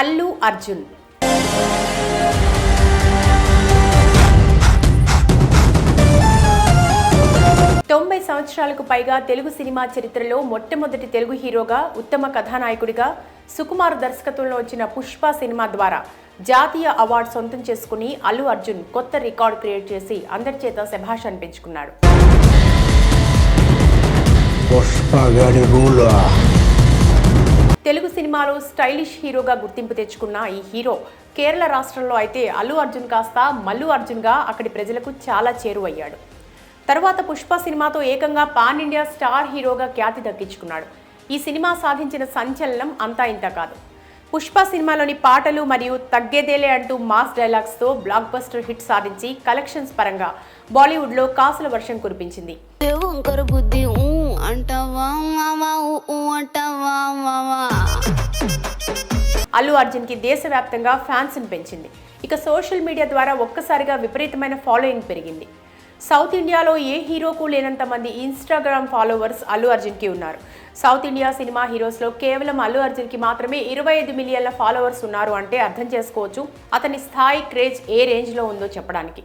అల్లు అర్జున్. తొంభై సంవత్సరాలకు పైగా తెలుగు సినిమా చరిత్రలో మొట్టమొదటి తెలుగు హీరోగా ఉత్తమ కథానాయకుడిగా సుకుమార్ దర్శకత్వంలో వచ్చిన పుష్ప సినిమా ద్వారా జాతీయ అవార్డు సొంతం చేసుకుని అల్లు అర్జున్ కొత్త రికార్డు క్రియేట్ చేసి అందరి చేత శభాష్ అనిపించుకున్నాడు. పుష్పగడి తెలుగు సినిమాలో స్టైలిష్ హీరోగా గుర్తింపు తెచ్చుకున్న ఈ హీరో కేరళ రాష్ట్రంలో అయితే అల్లు అర్జున్ కాస్త మల్లు అర్జున్గా అక్కడి ప్రజలకు చాలా చేరువయ్యాడు. తర్వాత పుష్ప సినిమాతో ఏకంగా పాన్ ఇండియా స్టార్ హీరోగా ఖ్యాతి దక్కించుకున్నాడు. ఈ సినిమా సాధించిన సంచలనం అంతా ఇంత కాదు. పుష్ప సినిమాలోని పాటలు మరియు తగ్గేదేలే అంటూ మాస్ డైలాగ్స్తో బ్లాక్ బస్టర్ హిట్ సాధించి కలెక్షన్స్ పరంగా బాలీవుడ్లో కాసుల వర్షం కురిపించింది. అల్లు అర్జున్కి దేశవ్యాప్తంగా ఫ్యాన్స్ని పెంచింది. ఇక సోషల్ మీడియా ద్వారా ఒక్కసారిగా విపరీతమైన ఫాలోయింగ్ పెరిగింది. సౌత్ ఇండియాలో ఏ హీరోకు లేనంత మంది ఇన్స్టాగ్రామ్ ఫాలోవర్స్ అల్లు అర్జున్కి ఉన్నారు. సౌత్ ఇండియా సినిమా హీరోస్లో కేవలం అల్లు అర్జున్కి మాత్రమే ఇరవై ఐదు మిలియన్ల ఫాలోవర్స్ ఉన్నారు అంటే అర్థం చేసుకోవచ్చు. అతని స్థాయి క్రేజ్ ఏ రేంజ్లో ఉందో చెప్పడానికి.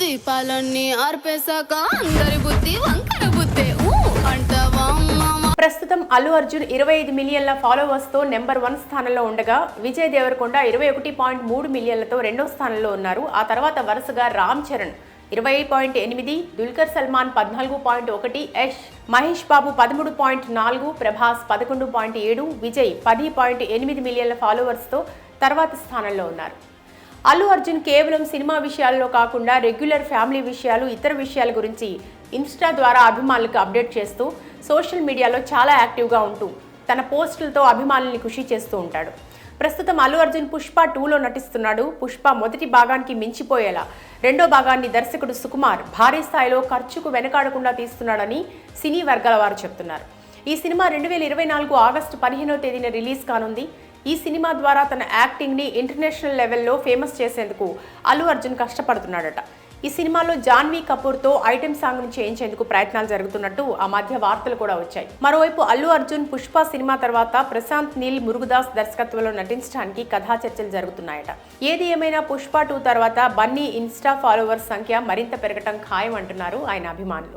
దీపాలన్నీ ఆర్పేశాక అందరి బుద్ధి వంకర బుద్ధి. అల్లు అర్జున్ ఇరవై ఐదు మిలియన్ల ఫాలోవర్స్తో నెంబర్ వన్ స్థానంలో ఉండగా విజయ్ దేవరకొండ ఇరవై ఒకటి పాయింట్ మూడు మిలియన్లతో రెండో స్థానంలో ఉన్నారు. ఆ తర్వాత వరుసగా రామ్ చరణ్ ఇరవై పాయింట్ ఎనిమిది దుల్కర్ సల్మాన్ పద్నాలుగు పాయింట్ ఒకటి యష్ మహేష్ బాబు పదమూడు పాయింట్ నాలుగు ప్రభాస్ పదకొండు పాయింట్ ఏడు విజయ్ పది పాయింట్ ఎనిమిది మిలియన్ల ఫాలోవర్స్తో తర్వాత స్థానంలో ఉన్నారు. అల్లు అర్జున్ కేవలం సినిమా విషయాల్లో కాకుండా రెగ్యులర్ ఫ్యామిలీ విషయాలు ఇతర విషయాల గురించి ఇన్స్టా ద్వారా అభిమానులకు అప్డేట్ చేస్తూ సోషల్ మీడియాలో చాలా యాక్టివ్గా ఉంటూ తన పోస్టులతో అభిమానుల్ని ఖుషి చేస్తూ ఉంటాడు. ప్రస్తుతం అల్లు అర్జున్ పుష్ప టూలో నటిస్తున్నాడు. పుష్ప మొదటి భాగానికి మించిపోయేలా రెండో భాగాన్ని దర్శకుడు సుకుమార్ భారీ స్థాయిలో ఖర్చుకు వెనకాడకుండా తీస్తున్నాడని సినీ వర్గాల వారు చెప్తున్నారు. ఈ సినిమా రెండు వేల ఇరవై నాలుగు ఆగస్టు పదిహేనో తేదీన రిలీజ్ కానుంది. ఈ సినిమా ద్వారా తన యాక్టింగ్ని ఇంటర్నేషనల్ లెవెల్లో ఫేమస్ చేసేందుకు అల్లు అర్జున్ కష్టపడుతున్నాడట. ఈ సినిమాలో జాన్వీ కపూర్తో ఐటెం సాంగ్ను చేయించేందుకు ప్రయత్నాలు జరుగుతున్నట్టు ఆ మధ్య వార్తలు కూడా వచ్చాయి. మరోవైపు అల్లు అర్జున్ పుష్ప సినిమా తర్వాత ప్రశాంత్ నీల్ మురుగుదాస్ దర్శకత్వంలో నటించడానికి కథా చర్చలు జరుగుతున్నాయట. ఏది ఏమైనా పుష్ప టూ తర్వాత బన్నీ ఇన్స్టా ఫాలోవర్స్ సంఖ్య మరింత పెరగటం ఖాయం అంటున్నారు ఆయన అభిమానులు.